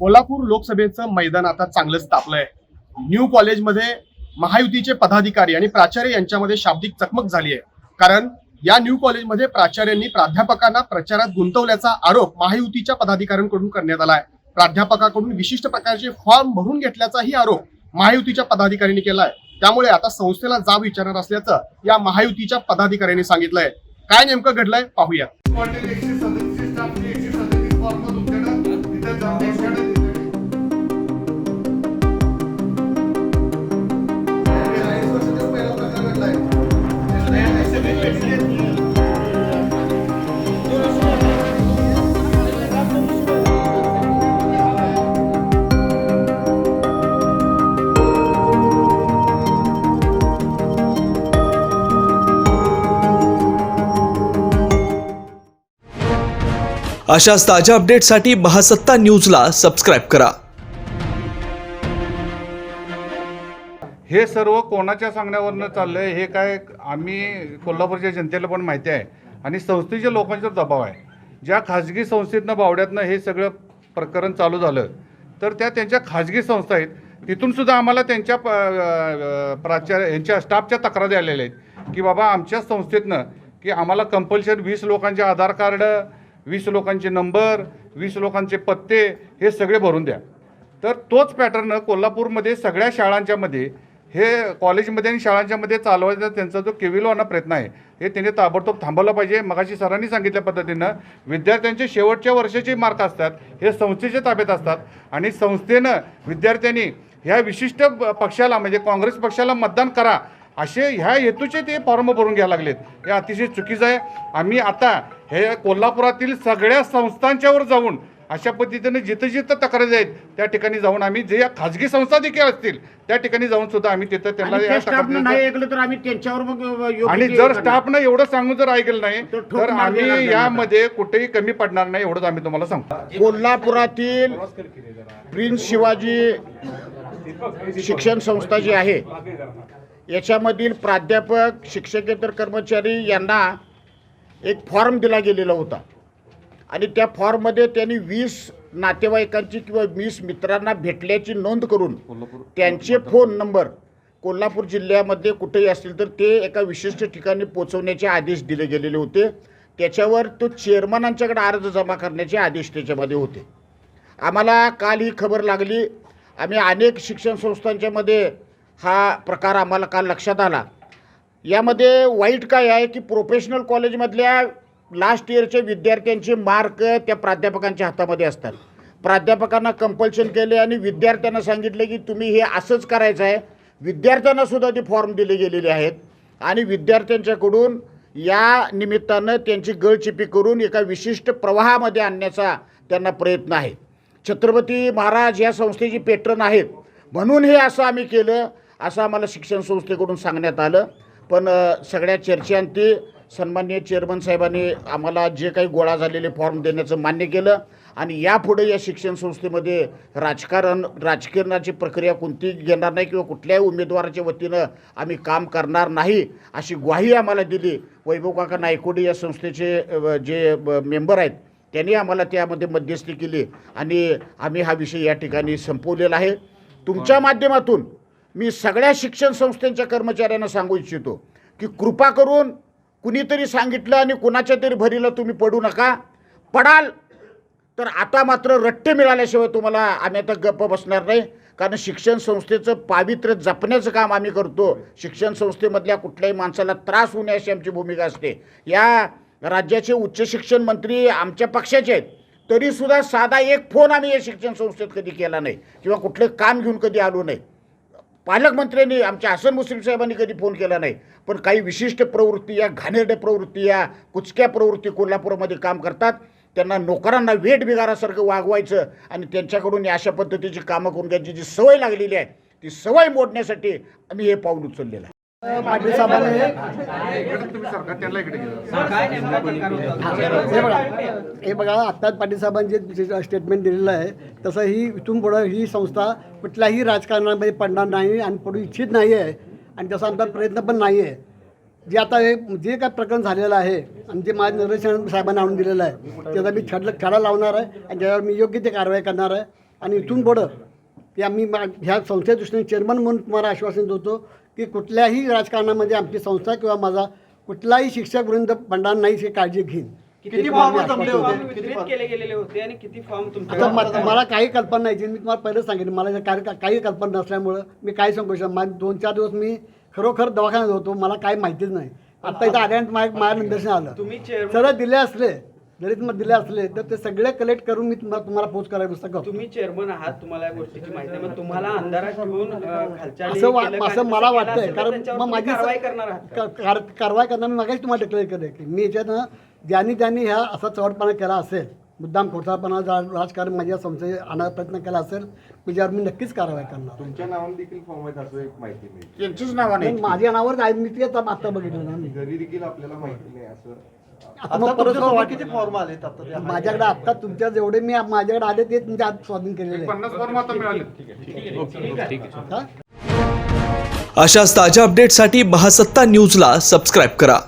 कोल्हापूर लोकसभेचं मैदान आता चांगलंच तापलंय. न्यू कॉलेजमध्ये महायुतीचे पदाधिकारी आणि प्राचार्य यांच्यामध्ये शाब्दिक चकमक झाली आहे कारण या न्यू कॉलेजमध्ये प्राचार्यांनी प्राध्यापकांना प्रचारात गुंतवल्याचा आरोप महायुतीच्या पदाधिकाऱ्यांकडून करण्यात आलाय. प्राध्यापकाकडून विशिष्ट प्रकारचे फॉर्म भरून घेतल्याचाही आरोप महायुतीच्या पदाधिकाऱ्यांनी केलाय. त्यामुळे आता संस्थेला जाब विचारणार असल्याचं या महायुतीच्या पदाधिकाऱ्यांनी सांगितलंय. काय नेमकं घडलंय पाहूया. अशाच ताज्या अपडेटसाठी महासत्ता न्यूजला सबस्क्राईब करा. हे सर्व कोणाच्या सांगण्यावरनं चाललंय हे काय आम्ही कोल्हापूरच्या जनतेला पण माहिती आहे आणि संस्थेच्या लोकांचा दबाव आहे. ज्या खाजगी संस्थेतनं बावड्यातनं हे सगळं प्रकरण चालू झालं तर त्या त्यांच्या खाजगी संस्था आहेत. तिथून सुद्धा आम्हाला त्यांच्या प- प्राचार्य यांच्या स्टाफच्या तक्रारी आलेल्या आहेत की बाबा आमच्या संस्थेतनं की आम्हाला कंपल्शन वीस लोकांचे आधार कार्ड वीस लोकांचे नंबर वीस लोकांचे पत्ते हे सगळे भरून द्या. तर तोच पॅटर्न कोल्हापूरमध्ये सगळ्या शाळांच्यामध्ये हे कॉलेजमध्ये आणि शाळांच्यामध्ये चालवायचा त्यांचा जो केविलवाना प्रयत्न आहे हे त्यांनी ताबडतोब थांबवलं पाहिजे. मगाशी सरांनी सांगितल्या पद्धतीनं विद्यार्थ्यांचे शेवटच्या वर्षाचे मार्क असतात हे संस्थेच्या ताब्यात असतात आणि संस्थेनं विद्यार्थ्यांनी ह्या विशिष्ट पक्षाला म्हणजे काँग्रेस पक्षाला मतदान करा असे ह्या हेतूचे ते फॉर्म भरून घ्यायला लागलेत. हे अतिशय चुकीचं आहे. आम्ही आता हे कोल्हापुरातील सगळ्या संस्थांच्यावर जाऊन अशा पद्धतीने जिथं जिथं तक्रारी आहेत त्या ठिकाणी जाऊन आम्ही जे या खाजगी संस्था देखील असतील त्या ठिकाणी जाऊन सुद्धा आम्ही तिथं त्यांना ऐकलं तर आम्ही त्यांच्यावर आणि जर. स्टाफनं एवढं सांगून जर ऐकलं नाही तर आम्ही. यामध्ये कुठेही कमी पडणार नाही एवढंच आम्ही तुम्हाला सांगतो कोल्हापुरातील प्रिन्स शिवाजी शिक्षण संस्था जी आहे याच्यामधील प्राध्यापक शिक्षकेतर कर्मचारी यांना एक फॉर्म दिला गेलेला होता. आणि त्या फॉर्ममध्ये त्यांनी वीस नातेवाईकांची किंवा वीस मित्रांना भेटल्याची नोंद करून त्यांचे फोन नंबर कोल्हापूर जिल्ह्यामध्ये कुठेही असतील तर ते एका विशिष्ट ठिकाणी पोचवण्याचे आदेश दिले गेलेले होते. त्याच्यावर तो चेअरमनांच्याकडे अर्ज जमा करण्याचे आदेश त्याच्यामध्ये होते. आम्हाला काल ही खबर लागली. आम्ही अनेक शिक्षण संस्थांच्यामध्ये हा प्रकार आम्हाला काल लक्षात आला. यामध्ये वाईट काय आहे की प्रोफेशनल कॉलेजमधल्या लास्ट इयरचे विद्यार्थ्यांचे मार्क त्या प्राध्यापकांच्या हातामध्ये असतात. प्राध्यापकांना कंपल्शन केले आणि विद्यार्थ्यांना सांगितले की तुम्ही हे असंच करायचं आहे. विद्यार्थ्यांना सुद्धा ते फॉर्म दिले गेलेले आहेत. आणि विद्यार्थ्यांच्याकडून या निमित्तानं त्यांची गळचिपी करून एका विशिष्ट प्रवाहामध्ये आणण्याचा त्यांना प्रयत्न आहे. छत्रपती महाराज या संस्थेची पेट्रन आहेत. म्हणून हे असं आम्ही केलं असं आम्हाला शिक्षण संस्थेकडून सांगण्यात आलं. पण सगळ्या चर्चेअंती सन्माननीय चेअरमन साहेबांनी आम्हाला जे काही गोळा झालेले फॉर्म देण्याचं मान्य केलं आणि यापुढे या शिक्षण संस्थेमध्ये राजकारण राजकारणाची प्रक्रिया कोणती घेणार नाही किंवा कुठल्याही उमेदवाराच्या वतीनं आम्ही काम करणार नाही अशी ग्वाही आम्हाला दिली. वैभव काका नायकोडी या संस्थेचे जे मेंबर आहेत त्यांनी आम्हाला त्यामध्ये मध्यस्थी केली आणि आम्ही हा विषय या ठिकाणी संपवलेला आहे. तुमच्या माध्यमातून मी सगळ्या शिक्षण संस्थांच्या कर्मचाऱ्यांना सांगू इच्छितो की कृपा करून कुणीतरी सांगितलं आणि कुणाच्या तरी भरीला तुम्ही पडू नका. पडाल तर आता मात्र रट्टे मिळाल्याशिवाय तुम्हाला आम्ही आता गप्प बसणार नाही. कारण शिक्षण संस्थेचं पावित्र्य जपण्याचं काम आम्ही करतो. शिक्षण संस्थेमधल्या कुठल्याही माणसाला त्रास होणे अशी आमची भूमिका असते. या राज्याचे उच्च शिक्षण मंत्री आमच्या पक्षाचे आहेत. तरीसुद्धा साधा एक फोन आम्ही या शिक्षण संस्थेत कधी केला नाही. किंवा कुठलं काम घेऊन कधी आलो नाही. पालकमंत्र्यांनी आमच्या हसन मुस्लिम साहेबांनी कधी फोन केला नाही पण काही विशिष्ट प्रवृत्ती या घाणेरड्या प्रवृत्ती या कुचक्या प्रवृत्ती कोल्हापूरमध्ये काम करतात. त्यांना नोकरांना वेट बिगारासारखं वागवायचं आणि त्यांच्याकडून अशा पद्धतीची कामं करून घ्यायची जी सवय लागलेली आहे ती सवय मोडण्यासाठी आम्ही हे पाऊल उचललेलं आहे. पाटील साहेबांनी हे. बघा आत्ताच पाटील साहेबांनी जे स्टेटमेंट दिलेलं आहे तसं ही इथून पुढं ही संस्था कुठल्याही राजकारणामध्ये पडणार नाही आणि पडू इच्छित नाही आहे आणि तसा आमचा प्रयत्न पण नाही आहे. जे आता हे जे काय प्रकरण झालेलं आहे आणि जे माझ्या नरेशन साहेबांना आणून दिलेलं आहे त्याचा मी छड छडा लावणार आहे आणि त्याच्यावर मी योग्य ते कारवाई करणार आहे. आणि इथून पुढं की आम्ही मा- ह्या संस्थेच्या दृष्टीने चेअरमन म्हणून तुम्हाला आश्वासन देतो की कुठल्याही राजकारणामध्ये आमची संस्था किंवा माझा कुठलाही शिक्षक वृंद पडणार नाही ही काळजी घेईन. किती तुम्हाला फॉर्म मी आश्वासन देतो. फॉर्म वितरित केले गेलेले होते आणि किती फॉर्म आता तुमच्या म- मला काही कल्पना नाही जी मी तुम्हाला पहिलं सांगितलं मला काही कल्पना नसल्यामुळं मी काय सांगू शकतो? माझे दोन चार दिवस मी खरोखर दवाखान्यात होतो. मला काय माहितीच नाही. आता इथं आल्यानंतर माझ्या माझ्या निदर्शन आलं. तुम्ही चेअरमन सरळ दिले असले जरी तुम्हाला दिले असले तर ते सगळे कलेक्ट करून मी तुम्हाला तुम्हाला पोस्ट करायला करतो. तुम्ही चेअरमन आहात तुम्हाला या गोष्टीची माहिती आहे. मग तुम्हाला अंधारात ठेवून खालच्या असं वा- मला वाटतंय. कारण मग माझी कारवाई करणार आहात. का? का- कार- कारवाई करणार मी मागाशी तुम्हाला डिक्लेअर केलं की मी याच्यानं ज्यांनी ज्यांनी ह्या असा चवटपणा केला असेल मुद्दाम खोटारपणा जा- राजकारण माझ्या संस्थेत आणण्याचा प्रयत्न केला असेल त्याच्यावर मी नक्कीच कारवाई करणार. तुमच्या नावाने देखील फॉर्म आहेत असं एक माहिती मिळते. यांचीच नावाने पण माझ्या नावावर आहे मी ते आता आता बघितलं ना मी. घरी देखील आपल्याला माहिती नाही असं. आता मग परत किती फॉर्म आले माझ्याकडे आता तुमच्या जेवढे मी माझ्याकडे आले ते तुमच्या हात स्वाधीन केलेले पन्नास फॉर्म आता मिळाले आहे हा? अशाच ताज्या अपडेटसाठी महासत्ता न्यूजला सबस्क्राईब करा.